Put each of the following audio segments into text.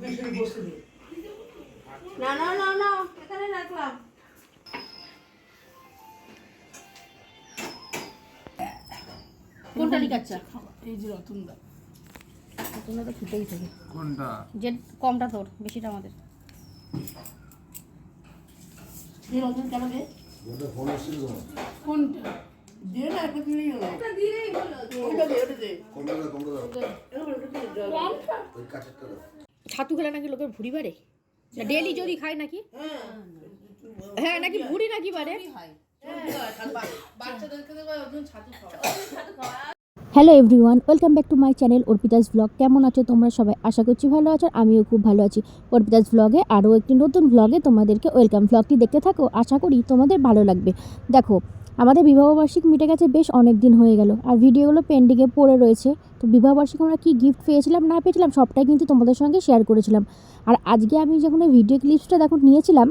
বেশি বসতে দে না না না না এখানে রাখলাম। কোনটা লিখাচ্ছা? এই যে রতন দা তো ফুটেই থাকে। কোনটা? যে কমটা তোর বেশিটা আমাদের। এই রতন কেন দে? কোনটা? দে না একটা দিলেই হলো। ওটা দিলেই হলো। ওইটা দে ওটা দে। কোনটা কোনটা দাও? এবার ওটা দে জল। ওই কাঁচেরটা দাও। ছাতু খেলে নাকি লোকের ভুড়ি বাড়ে? ডেলি যদি খায় নাকি? হ্যাঁ। হ্যাঁ নাকি ভুড়ি নাকি বাড়ে? Hello everyone welcome back to my channel Arpita's blog. কেমন আছো তোমরা সবাই? আশা করছি ভালো আছো আর আমিও খুব ভালো আছি। অর্পিতাস ব্লগে আরও একটি নতুন ব্লগে তোমাদেরকে ওয়েলকাম। ব্লগটি দেখতে থাকো আশা করি তোমাদের ভালো লাগবে। দেখো আমাদের বিবাহবার্ষিক মিটে গেছে বেশ অনেক দিন হয়ে গেল। আর ভিডিওগুলো পেন্ডিংয়ে পড়ে রয়েছে। তো বিবাহবার্ষিক আমরা কী গিফট পেয়েছিলাম, না পেয়েছিলাম, সবটাই কিন্তু তোমাদের সঙ্গে শেয়ার করেছিলাম। আর আজকে আমি যখন ভিডিও ক্লিপসটা দেখো, নিয়েছিলাম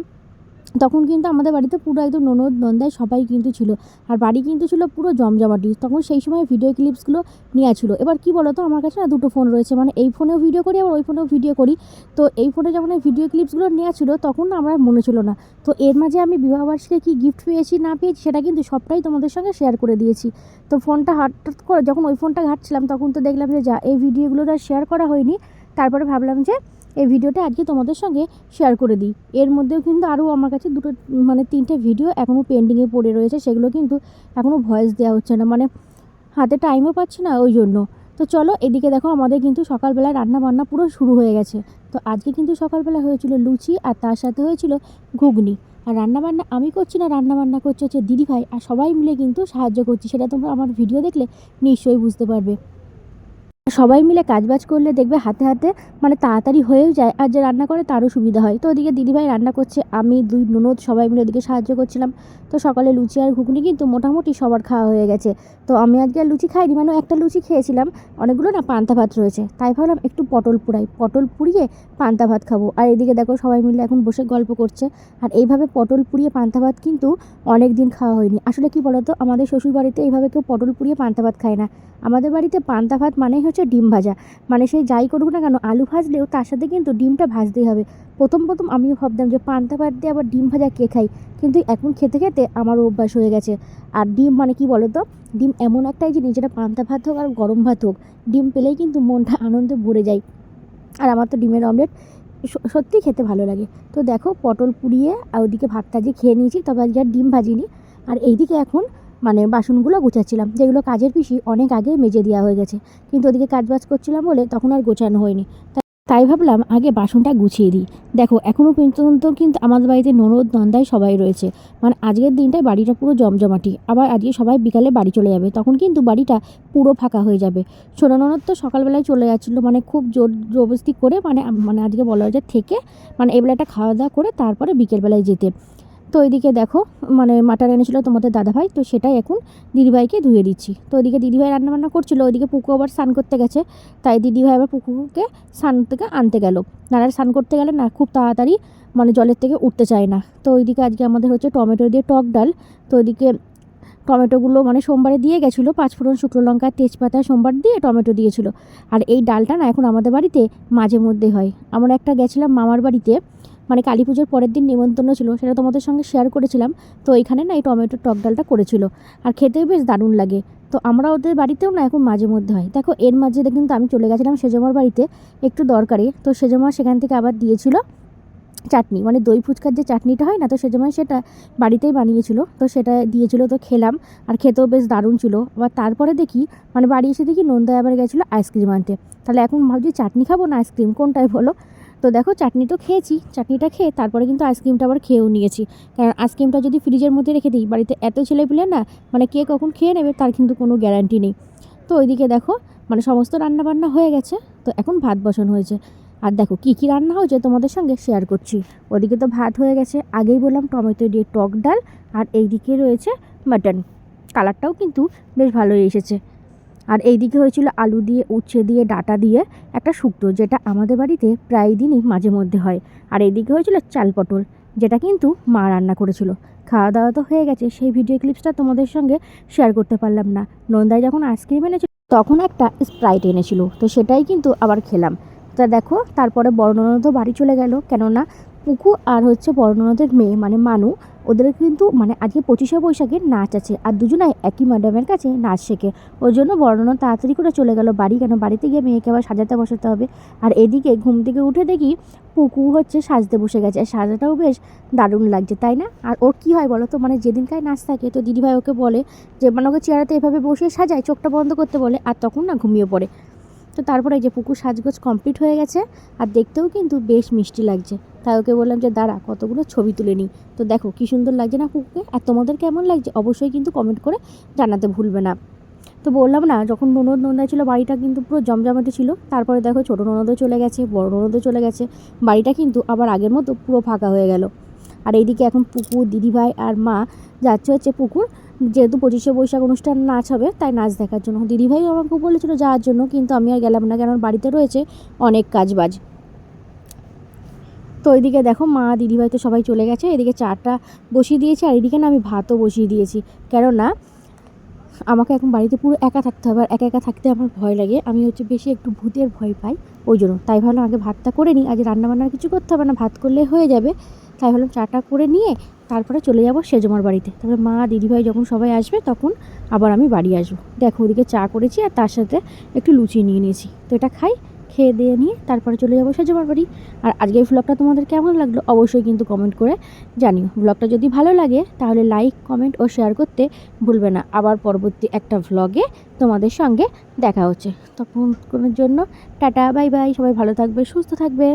তখন কিন্তু আমাদের বাড়িতে পুরো একদম ননদ নন্দায় সবাই কিন্তু ছিল। আর বাড়ি কিন্তু ছিল পুরো জমজমাটি। তখন সেই সময় ভিডিও ক্লিপসগুলো নেওয়া ছিল। এবার কি বলো তো আমার কাছে না দুটো ফোন রয়েছে। মানে এই ফোনেও ভিডিও করি, আবার ওই ফোনেও ভিডিও করি। তো এই ফোনে যখন এই ভিডিও ক্লিপসগুলো নেওয়া ছিল, তখন না আমার মনে ছিল না। তো এর মাঝে আমি বিবাহবার্ষিকে কী গিফট পেয়েছি না পেয়েছি, সেটা কিন্তু সবটাই তোমাদের সঙ্গে শেয়ার করে দিয়েছি। তো ফোনটা হঠাৎ করে যখন ওই ফোনটা ঘাটছিলাম, তখন তো দেখলাম যে, যা এই ভিডিওগুলো আর শেয়ার করা হয়নি। তারপরে ভাবলাম যে এই ভিডিওটা আজকে তোমাদের সঙ্গে শেয়ার করে দিই। এর মধ্যেও কিন্তু আরও আমার কাছে দুটো মানে তিনটে ভিডিও এখনও পেন্ডিংয়ে পড়ে রয়েছে, সেগুলো কিন্তু এখনও ভয়েস দেওয়া হচ্ছে না। মানে হাতে টাইমও পাচ্ছি না ওই জন্য। তো চলো এদিকে দেখো, আমাদের কিন্তু সকালবেলায় রান্না বান্না পুরো শুরু হয়ে গেছে। তো আজকে কিন্তু সকালবেলা হয়েছিল লুচি আর তার সাথে হয়েছিল ঘুগনি। আর রান্না বান্না আমি করছি না রান্না বান্না করছে হচ্ছে দিদিভাই। আর সবাই মিলে কিন্তু সাহায্য করছি, সেটা তোমরা আমার ভিডিও দেখলে নিশ্চয়ই বুঝতে পারবে। সবাই মিলে কাজবাজ করলে দেখবে হাতে হাতে মানে তাড়াতাড়ি হয়েও যায় আর যে রান্না করে তারও সুবিধা হয়। তো ওদিকে দিদিভাই রান্না করছে, আমি দুই ননদ সবাই মিলে ওদিকে সাহায্য করছিলাম। তো সকালে লুচি আর ঘুগনি কিন্তু মোটামুটি সবার খাওয়া হয়ে গেছে। তো আমি আজকে আর লুচি খাইনি মানে একটা লুচি খেয়েছিলাম, অনেকগুলো না পান্তা ভাত রয়েছে। তাই ভাবলাম একটু পটল পুড়াই, পটল পুড়িয়ে পান্তা ভাত খাব। আর এদিকে দেখো সবাই মিলে এখন বসে গল্প করছে। আর এইভাবে পটল পুড়িয়ে পান্তা ভাত কিন্তু অনেক দিন খাওয়া হয়নি। আসলে কি বলতো, আমাদের শ্বশুর বাড়িতে এইভাবে কেউ পটল পুড়িয়ে পান্তা ভাত খায় না। আমাদের বাড়িতে পান্তা ভাত মানেই হচ্ছে ডিম ভাজা। মানে সে যাই করুক না কেন, আলু ভাজলেও তার সাথে কিন্তু ডিমটা ভাজতেই হবে। প্রথম প্রথম আমিও ভাবতাম যে পান্তা ভাত দিয়ে আবার ডিম ভাজা কে খাই কিন্তু এখন খেতে খেতে আমার অভ্যাস হয়ে গেছে। আর ডিম মানে কি বলো তো ডিম এমন একটাই জিনিস যেটা পান্তা ভাত হোক আর গরম ভাত হোক, ডিম পেলেই কিন্তু মনটা আনন্দে ভরে যায়। আর আমার তো ডিমের অমলেট স- সত্যিই খেতে ভালো লাগে। তো দেখো, পটল পুড়িয়ে আর ওদিকে ভাতটা যে খেয়ে নিয়েছি, তবে আজকে আর ডিম ভাজিনি। আর এইদিকে এখন মানে বাসনগুলো গোছাচ্ছিলাম, যেগুলো কাজের পিসি অনেক আগে মেজে দেওয়া হয়ে গেছে। কিন্তু ওদিকে কাজবাজ করছিলাম বলে তখন আর গোছানো হয়নি। তাই- ভাবলাম আগে বাসনটা গুছিয়ে দিই। দেখো এখনও পর্যন্ত কিন্তু আমাদের বাড়িতে ননদ নন্দায় সবাই রয়েছে। মানে আজকের দিনটায় বাড়িটা পুরো জমজমাটি। আবার আজকে সবাই বিকালে বাড়ি চলে যাবে। তখন কিন্তু বাড়িটা পুরো ফাঁকা হয়ে যাবে। ছোটো ননদ তো সকালবেলায় চলে যাচ্ছিল। মানে খুব জোর জবরদস্তি করে মানে মানে আজকে বলা হয় যে থেকে মানে এই বেলাটা খাওয়া দাওয়া করে তারপরে বিকেলবেলায় যেতে। তো ওইদিকে দেখো মানে মাটন এনেছিলো তোমাদের দাদাভাই, তো সেটাই এখন দিদিভাইকে ধুয়ে দিচ্ছি। তো ওইদিকে দিদিভাই রান্নাবান্না করছিল, ওইদিকে পুকু আবার স্নান করতে গেছে, তাই দিদিভাই আবার পুকুকে স্নান থেকে আনতে গেল। নারা স্নান করতে গেলে না খুব তাড়াতাড়ি মানে জলের থেকে উঠতে চায় না। তো ওইদিকে আজকে আমাদের হচ্ছে টমেটো দিয়ে টক ডাল, তো ওইদিকে টমেটোগুলো মানে সোমবারে দিয়ে গেছিল পাঁচফোড়ন শুকনো লঙ্কা, তেজপাতা সোমবার দিয়ে টমেটো দিয়েছিল। আর এই ডালটা না এখন আমাদের বাড়িতে মাঝে মধ্যে হয়। আমরা একটা গেছিলাম মামার বাড়িতে মানে কালী পুজোর পরের দিন নিমন্ত্রণ ছিল, সেটা তোমাদের সঙ্গে শেয়ার করেছিলাম। তো এখানে না এই টমেটোর টক ডালটা করেছিল। আর খেতেও বেশ দারুণ লাগে। তো আমরা ওদের বাড়িতেও না এখন মাঝে মধ্যে হয়। দেখো, এর মাঝে কিন্তু আমি চলে গেছিলাম সেজমার বাড়িতে একটু দরকারি। তো সেজমা সেখান থেকে আবার দিয়েছিল চাটনি। মানে দই ফুচকার যে চাটনিটা হয় না, তো সেজমায় সেটা বাড়িতেই বানিয়েছিল। তো সেটা দিয়েছিল, তো খেলাম। আর খেতেও বেশ দারুণ ছিল। আবার তারপরে দেখি মানে বাড়ি এসে দেখি নন্দায় আবার গেছিল আইসক্রিম আনতে। তাহলে এখন ভাবছি চাটনি খাব না আইসক্রিম কোনটাই বলো? তো দেখো চাটনি তো খেয়েছি, চাটনিটা খেয়ে তারপরে কিন্তু আইসক্রিমটা আবার খেয়েও নিয়েছি। কারণ আইসক্রিমটা যদি ফ্রিজের মধ্যে রেখে দিই, বাড়িতে এত ছেলেপিলে না মানে কে কখন খেয়ে নেবে তার কিন্তু কোনো গ্যারান্টি নেই। তো ওইদিকে দেখো মানে সমস্ত রান্না বান্না হয়ে গেছে, তো এখন ভাত বসানো হয়েছে। আর দেখো কী কী রান্না হয়েছে তোমাদের সঙ্গে শেয়ার করছি। ওদিকে তো ভাত হয়ে গেছে, আগেই বললাম টমেটো দিয়ে টক ডাল, আর এইদিকে রয়েছে মাটন কালারটাও কিন্তু বেশ ভালোই এসেছে। আর এইদিকে হয়েছিল আলু দিয়ে, উচ্ছে দিয়ে, ডাটা দিয়ে একটা শুক্তো, যেটা আমাদের বাড়িতে প্রায় দিনই মাঝে মধ্যে হয়। আর এইদিকে হয়েছিল চাল পটল, যেটা কিন্তু মা রান্না করেছিল। খাওয়া দাওয়া তো হয়ে গেছে, সেই ভিডিও ক্লিপসটা তোমাদের সঙ্গে শেয়ার করতে পারলাম না। নন্দায় যখন আইসক্রিম এনেছিল, তখন একটা স্প্রাইট এনেছিল, তো সেটাই কিন্তু আবার খেলাম। তা দেখো, তারপরে ননদও বাড়ি চলে গেল, কেননা পুকু আর হচ্ছে বড় ননদের মেয়ে মানে মানু ওদের কিন্তু মানে আজকে পঁচিশে বৈশাখে নাচ আছে। আর দুজনাই একই ম্যাডামের কাছে নাচ শেখে। ওই জন্য বর্ণনা তাড়াতাড়ি করে চলে গেল বাড়ি। কেন? বাড়িতে গিয়ে মেয়েকে আবার সাজাতে বসাতে হবে। আর এদিকে ঘুম থেকে উঠে দেখি পুকু হচ্ছে সাজতে বসে গেছে। আর সাজাটাও বেশ দারুণ লাগছে, তাই না? আর ওর কী হয় বলো তো? মানে যেদিনকার নাচ থাকে, তো দিদিভাই ওকে বলে যে মানে ওকে চেয়ারাতে এভাবে বসে সাজায়, চোখটা বন্ধ করতে বলে, আর তখন না ঘুমিয়ে পড়ে। তো তারপরে যে পুকুর সাজগোজ কমপ্লিট হয়ে গেছে, আর দেখতেও কিন্তু বেশ মিষ্টি লাগছে। তাই ওকে বললাম যে, দাঁড়া, কতগুলো ছবি তুলে নিই? তো দেখো, কী সুন্দর লাগছে না পুকুকে আর তোমাদের কেমন লাগছে? অবশ্যই কিন্তু কমেন্ট করে জানাতে ভুলবে না। তো বললাম না, যখন ননদ নন্দায় ছিল, বাড়িটা কিন্তু পুরো জমজমাটি ছিল। তারপরে দেখো, ছোটো ননদও চলে গেছে, বড় ননদও চলে গেছে। বাড়িটা কিন্তু আবার আগের মতো পুরো ফাঁকা হয়ে গেল। আর এইদিকে এখন পুকুর, দিদিভাই আর মা যাচ্ছে হচ্ছে পুকুর। যেহেতু পঁচিশে বৈশাখ অনুষ্ঠান নাচ হবে, তাই নাচ দেখার জন্য। দিদিভাই আমাকে বলেছিল যাওয়ার জন্য, কিন্তু আমি আর গেলাম না কারণ বাড়িতে রয়েছে অনেক কাজবাজ। তো ওইদিকে দেখো মা, দিদিভাই তো সবাই চলে গেছে, এদিকে চাটা বসিয়ে দিয়েছে, আর এদিকে না আমি ভাতও বসিয়ে দিয়েছি। কেননা, আমাকে এখন বাড়িতে পুরো একা থাকতে হবে, আর একা একা থাকতে আমার ভয় লাগে। আমি হচ্ছে বেশি একটু ভূতের ভয় পাই, ওই জন্য। তাই ভাবলাম আগে ভাতটা করে নিই, আজ রান্নাবান্নার কিছু করতে হবে না, ভাত করলে হয়ে যাবে। তাই ভাবলাম চাটা করে নিয়ে তারপরে চলে যাব সেজমার বাড়িতে। তারপরে মা, দিদিভাই যখন সবাই আসবে তখন আবার আমি বাড়ি আসব। দেখো, ওদিকে চা করেছি আর তার সাথে একটু লুচি নিয়ে নিয়েছি। তো এটা খাই, খেয়ে দিয়ে নিয়ে তারপরে চলে যাব সেজমার বাড়ি। আর আজকের ব্লগটা তোমাদের কেমন লাগল অবশ্যই কিন্তু কমেন্ট করে জানিও। ব্লগটা যদি ভালো লাগে তাহলে লাইক কমেন্ট ও শেয়ার করতে ভুলবে না। আবার পরবর্তী একটা ভ্লগে তোমাদের সঙ্গে দেখা হচ্ছে। তখন কোনো জন্য টাটা বাই বাই সবাই ভালো থাকবে, সুস্থ থাকবে।